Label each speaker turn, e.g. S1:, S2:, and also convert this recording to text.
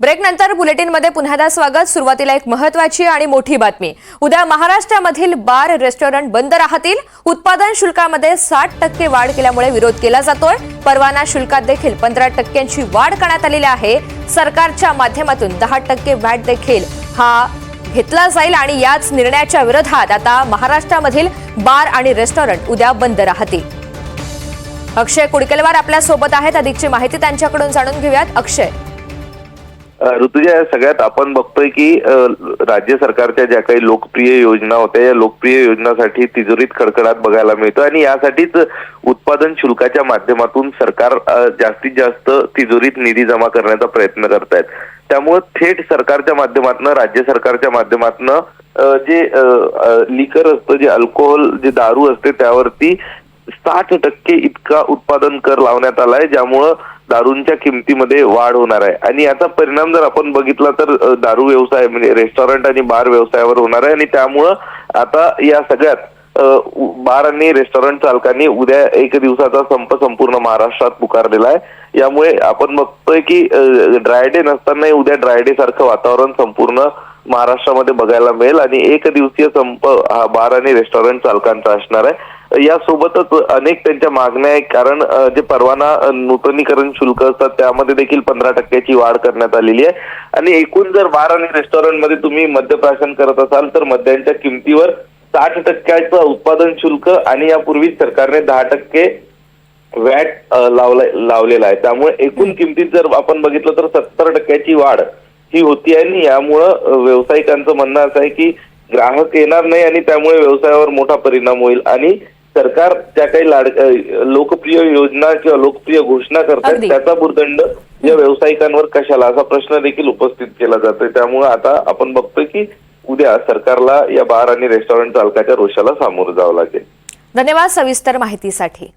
S1: Break नंतर बुलेटिनमध्ये पुन्हा स्वागत. सुरुवातीला एक महत्वाची आणि मोठी बातमी. उद्या महाराष्ट्रामधील बार रेस्टॉरंट बंद राहतील. उत्पादन शुल्कामध्ये साठ टक्के वाढ केल्यामुळे विरोध केला जातोय. परवाना शुल्कात देखील पंधरा टक्क्यांची वाढ करण्यात आलेली आहे. सरकारच्या माध्यमातून दहा टक्के व्हॅट देखील हा घेतला जाईल आणि याच निर्णयाच्या विरोधात आता महाराष्ट्रामधील बार आणि रेस्टॉरंट उद्या बंद राहतील. अक्षय कुडकेलवार आपल्यासोबत आहेत. अधिकची माहिती त्यांच्याकडून जाणून घेऊयात. अक्षय.
S2: ऋतुजा या सगळ्यात आपण बघतोय की राज्य सरकारच्या ज्या काही लोकप्रिय योजना होत्या या लोकप्रिय योजनासाठी तिजोरीत खडखडाट बघायला मिळतो आणि यासाठीच उत्पादन शुल्काच्या माध्यमातून सरकार जास्तीत जास्त तिजोरीत निधी जमा करण्याचा प्रयत्न करतायत. त्यामुळे थेट सरकारच्या माध्यमातून राज्य सरकारच्या माध्यमातून जे लिकर असतं जे अल्कोहोल जे दारू असते त्यावरती साठ टक्के इतका उत्पादन कर लावण्यात आलाय ज्यामुळं दारूंच्या किमतीमध्ये वाढ होणार आहे. आणि याचा परिणाम जर आपण बघितला तर दारू व्यवसाय म्हणजे रेस्टॉरंट आणि बार व्यवसायावर होणार आहे. आणि त्यामुळं आता या सगळ्यात बार आणि रेस्टॉरंट चालकांनी उद्या एक दिवसाचा संप संपूर्ण महाराष्ट्रात पुकारलेला आहे. यामुळे आपण बघतोय की ड्राय डे नसतानाही उद्या ड्राय डे सारखं वातावरण संपूर्ण महाराष्ट्रामध्ये बघायला मिळेल. आणि एक दिवसीय संप हा बार आणि रेस्टॉरंट चालकांचा असणार आहे. यासोबतच अनेक त्यांच्या मागण्या आहेत. कारण जे परवाना नूतनीकरण शुल्क असतात त्यामध्ये देखील पंधरा टक्क्याची वाढ करण्यात आलेली आहे. आणि एकूण जर बार आणि रेस्टॉरंटमध्ये तुम्ही मद्यप्राशन करत असाल तर मद्यांच्या किमतीवर साठ टक्क्याचं उत्पादन शुल्क आणि यापूर्वी सरकारने दहा टक्के वॅट लावला लावलेला आहे. त्यामुळे एकूण किमतीत जर आपण बघितलं तर सत्तर टक्क्याची वाढ ही होती आणि यामुळं व्यावसायिकांचं म्हणणं असं आहे की ग्राहक येणार नाही आणि त्यामुळे व्यवसायावर मोठा परिणाम होईल. आणि सरकार त्या काही लाड लोकप्रिय योजना किंवा लोकप्रिय घोषणा करतात. त्याचा भूर्दंड या व्यावसायिकांवर कशाला? असा प्रश्न देखील उपस्थित केला जातोय. त्यामुळे आता आपण बघतोय की उद्या सरकारला या बार आणि रेस्टॉरंट चालकाच्या रोषाला सामोरं जावं लागेल.
S1: धन्यवाद सविस्तर माहितीसाठी.